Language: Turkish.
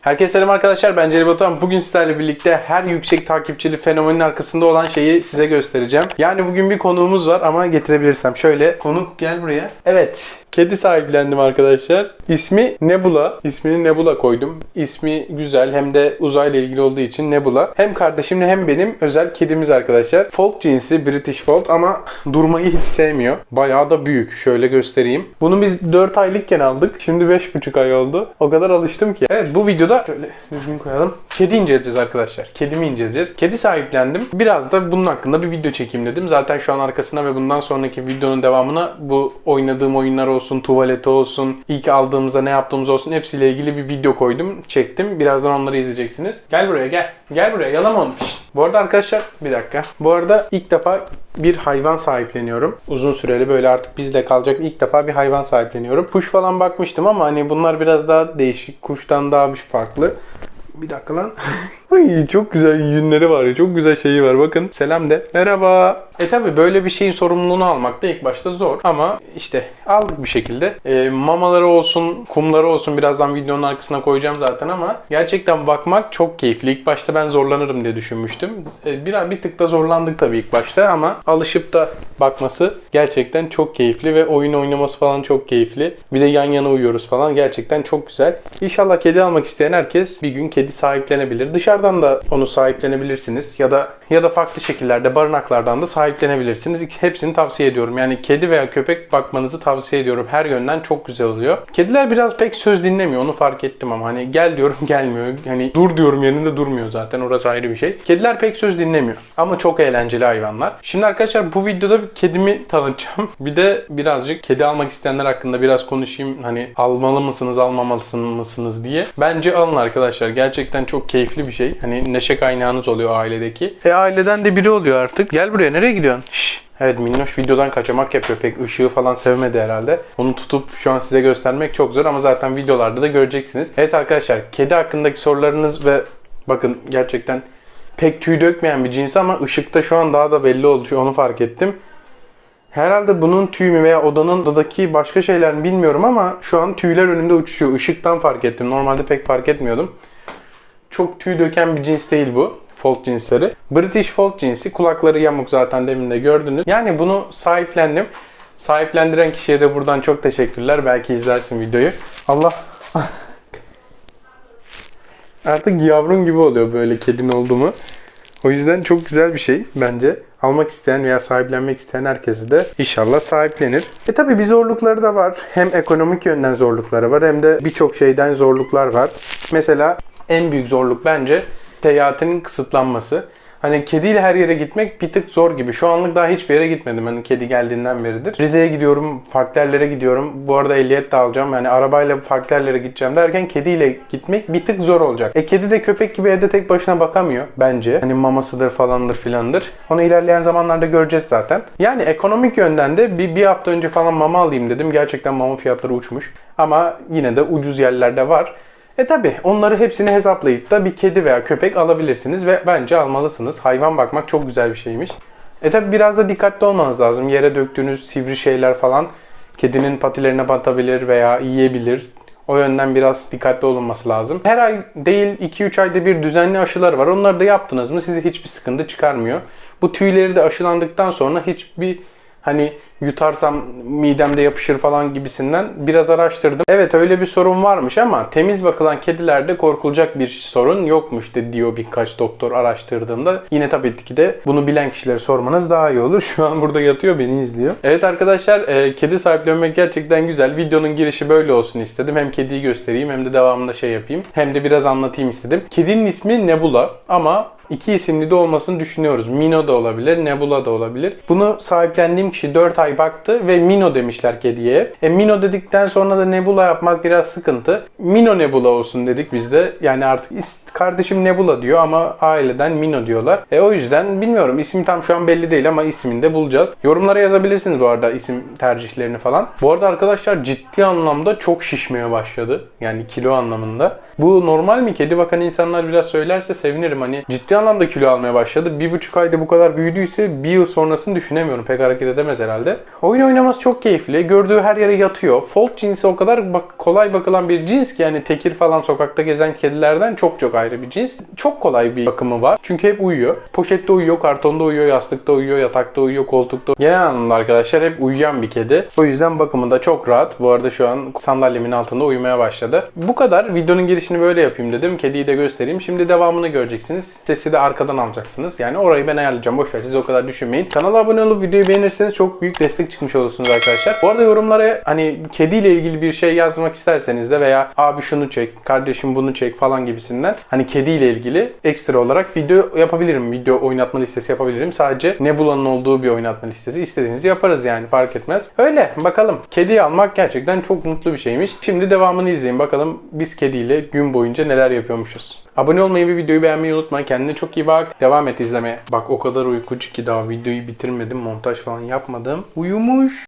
Herkese selam arkadaşlar ben Celil Batuhan. Bugün sizlerle birlikte her yüksek takipçili fenomenin arkasında olan şeyi size göstereceğim. Yani bugün bir konuğumuz var ama getirebilirsem. Şöyle konuk gel buraya. Evet. Kedi sahiplendim arkadaşlar. İsmi Nebula. İsmini Nebula koydum. İsmi güzel hem de uzayla ilgili olduğu için Nebula. Hem kardeşimle hem benim özel kedimiz arkadaşlar. Folk cinsi British Fold ama durmayı hiç sevmiyor. Bayağı da büyük. Şöyle göstereyim. Bunu biz 4 aylıkken aldık. Şimdi 5,5 ay oldu. O kadar alıştım ki. Evet bu videoda şöyle düzgün koyalım. Kedi inceleyeceğiz arkadaşlar. Kedimi inceleyeceğiz. Kedi sahiplendim. Biraz da bunun hakkında bir video çekeyim dedim. Zaten şu an arkasına ve bundan sonraki videonun devamına bu oynadığım oyunlar olsun, tuvaleti olsun, ilk aldığımızda ne yaptığımız olsun hepsiyle ilgili bir video koydum, çektim. Birazdan onları izleyeceksiniz. Gel buraya gel. Gel buraya yalama onu. Şşt. Bu arada arkadaşlar bir dakika. Bu arada ilk defa bir hayvan sahipleniyorum. Uzun süreli böyle artık bizde kalacak ilk defa bir hayvan sahipleniyorum. Kuş falan bakmıştım ama hani bunlar biraz daha değişik. Kuştan daha bir farklı. Bir dakika lan. Ay çok güzel yünleri var ya. Çok güzel şeyi var. Bakın selam de. Merhaba. E tabi böyle bir şeyin sorumluluğunu almak da ilk başta zor. Ama işte aldık bir şekilde. E, mamaları olsun, kumları olsun birazdan videonun arkasına koyacağım zaten ama gerçekten bakmak çok keyifli. İlk başta ben zorlanırım diye düşünmüştüm. E, bir, bir tık da zorlandık tabii ilk başta ama alışıp da bakması gerçekten çok keyifli ve oyun oynaması falan çok keyifli. Bir de yan yana uyuyoruz falan. Gerçekten çok güzel. İnşallah kedi almak isteyen herkes bir gün kedi sahiplenebilir. Dışarıdan da onu sahiplenebilirsiniz ya da ya da farklı şekillerde barınaklardan da sahiplenebilirsiniz. Hepsini tavsiye ediyorum. Yani kedi veya köpek bakmanızı tavsiye ediyorum. Her yönden çok güzel oluyor. Kediler biraz pek söz dinlemiyor. Onu fark ettim ama hani gel diyorum gelmiyor. Hani dur diyorum yerinde durmuyor zaten. Orası ayrı bir şey. Kediler pek söz dinlemiyor. Ama çok eğlenceli hayvanlar. Şimdi arkadaşlar bu videoda bir kedimi tanıtacağım. Bir de birazcık kedi almak isteyenler hakkında biraz konuşayım. Hani almalı mısınız, almamalısınız mısınız diye. Bence alın arkadaşlar. Gerçekten çok keyifli bir şey. Hani neşe kaynağınız oluyor ailedeki. E aileden de biri oluyor artık. Gel buraya nereye gidiyorsun? Şşş. Evet minnoş videodan kaçamak yapıyor. Pek ışığı falan sevmedi herhalde. Onu tutup şu an size göstermek çok zor ama zaten videolarda da göreceksiniz. Evet arkadaşlar kedi hakkındaki sorularınız ve bakın gerçekten pek tüy dökmeyen bir cins ama ışıkta şu an daha da belli oldu. Onu fark ettim. Herhalde bunun tüyü mü veya odanın odadaki başka şeyler mi bilmiyorum ama şu an tüyler önümde uçuşuyor. Işıktan fark ettim. Normalde pek fark etmiyordum. Çok tüy döken bir cins değil bu. Fold cinsleri. British Fold cinsi. Kulakları yamuk zaten demin de gördünüz. Yani bunu sahiplendim. Sahiplendiren kişiye de buradan çok teşekkürler. Belki izlersin videoyu. Allah. Artık yavrun gibi oluyor böyle kedin oldu mu. O yüzden çok güzel bir şey bence. Almak isteyen veya sahiplenmek isteyen herkesi de inşallah sahiplenir. E tabi bir zorlukları da var. Hem ekonomik yönden zorlukları var hem de birçok şeyden zorluklar var. Mesela en büyük zorluk bence seyahatinin kısıtlanması. Hani kediyle her yere gitmek bir tık zor gibi. Şu anlık daha hiçbir yere gitmedim. Hani kedi geldiğinden beridir. Rize'ye gidiyorum, farklı yerlere gidiyorum. Bu arada ehliyet de alacağım. Yani arabayla farklı yerlere gideceğim derken kediyle gitmek bir tık zor olacak. E kedi de köpek gibi evde tek başına bakamıyor bence. Hani mamasıdır falandır filandır. Onu ilerleyen zamanlarda göreceğiz zaten. Yani ekonomik yönden de bir, bir hafta önce falan mama alayım dedim. Gerçekten mama fiyatları uçmuş. Ama yine de ucuz yerlerde var. E tabi onları hepsini hesaplayıp da bir kedi veya köpek alabilirsiniz ve bence almalısınız. Hayvan bakmak çok güzel bir şeymiş. E tabi biraz da dikkatli olmanız lazım. Yere döktüğünüz sivri şeyler falan kedinin patilerine batabilir veya yiyebilir. O yönden biraz dikkatli olunması lazım. Her ay değil 2-3 ayda bir düzenli aşılar var. Onları da yaptınız mı sizi hiçbir sıkıntı çıkarmıyor. Bu tüyleri de aşılandıktan sonra hiçbir hani yutarsam midemde yapışır falan gibisinden biraz araştırdım. Evet öyle bir sorun varmış ama temiz bakılan kedilerde korkulacak bir sorun yokmuş de diyor birkaç doktor araştırdığımda. Yine tabii ki de bunu bilen kişilere sormanız daha iyi olur. Şu an burada yatıyor beni izliyor. Evet arkadaşlar e, kedi sahiplenmek gerçekten güzel. Videonun girişi böyle olsun istedim. Hem kediyi göstereyim hem de devamında şey yapayım. Hem de biraz anlatayım istedim. Kedinin ismi Nebula ama iki isimli de olmasını düşünüyoruz. Mino da olabilir, Nebula da olabilir. Bunu sahiplendiğim kişi 4 ay baktı ve Mino demişler kediye. E Mino dedikten sonra da Nebula yapmak biraz sıkıntı. Mino Nebula olsun dedik biz de. Yani artık kardeşim Nebula diyor ama aileden Mino diyorlar. E o yüzden bilmiyorum isim tam şu an belli değil ama ismini de bulacağız. Yorumlara yazabilirsiniz bu arada isim tercihlerini falan. Bu arada arkadaşlar ciddi anlamda çok şişmeye başladı. Yani kilo anlamında. Bu normal mi? Kedi bakan insanlar biraz söylerse sevinirim. Hani ciddi anlamda kilo almaya başladı. Bir buçuk ayda bu kadar büyüdüyse bir yıl sonrasını düşünemiyorum. Pek hareket edemez herhalde. Oyun oynaması çok keyifli. Gördüğü her yere yatıyor. Fold cinsi o kadar bak, kolay bakılan bir cins ki yani tekir falan sokakta gezen kedilerden çok çok ayrı bir cins. Çok kolay bir bakımı var. Çünkü hep uyuyor. Poşette uyuyor, kartonda uyuyor, yastıkta uyuyor, yatakta uyuyor, koltukta. Genel anlamda arkadaşlar hep uyuyan bir kedi. O yüzden bakımı da çok rahat. Bu arada şu an sandalyemin altında uyumaya başladı. Bu kadar. Videonun girişini böyle yapayım dedim. Kediyi de göstereyim. Şimdi devamını göreceksiniz. Sesi de arkadan alacaksınız. Yani orayı ben ayarlayacağım. Boşver siz o kadar düşünmeyin. Kanala abone olup videoyu beğenirseniz çok büyük destek çıkmış olursunuz arkadaşlar. Bu arada yorumlara hani kediyle ilgili bir şey yazmak isterseniz de veya abi şunu çek, kardeşim bunu çek falan gibisinden hani kediyle ilgili ekstra olarak video yapabilirim. Video oynatma listesi yapabilirim. Sadece Nebula'nın olduğu bir oynatma listesi. İstediğinizi yaparız yani fark etmez. Öyle bakalım. Kedi almak gerçekten çok mutlu bir şeymiş. Şimdi devamını izleyin. Bakalım biz kediyle gün boyunca neler yapıyormuşuz. Abone olmayı ve videoyu beğenmeyi unutma. Kendine çok iyi bak. Devam et izlemeye. Bak o kadar uykucu ki daha videoyu bitirmedim. Montaj falan yapmadım. Uyumuş.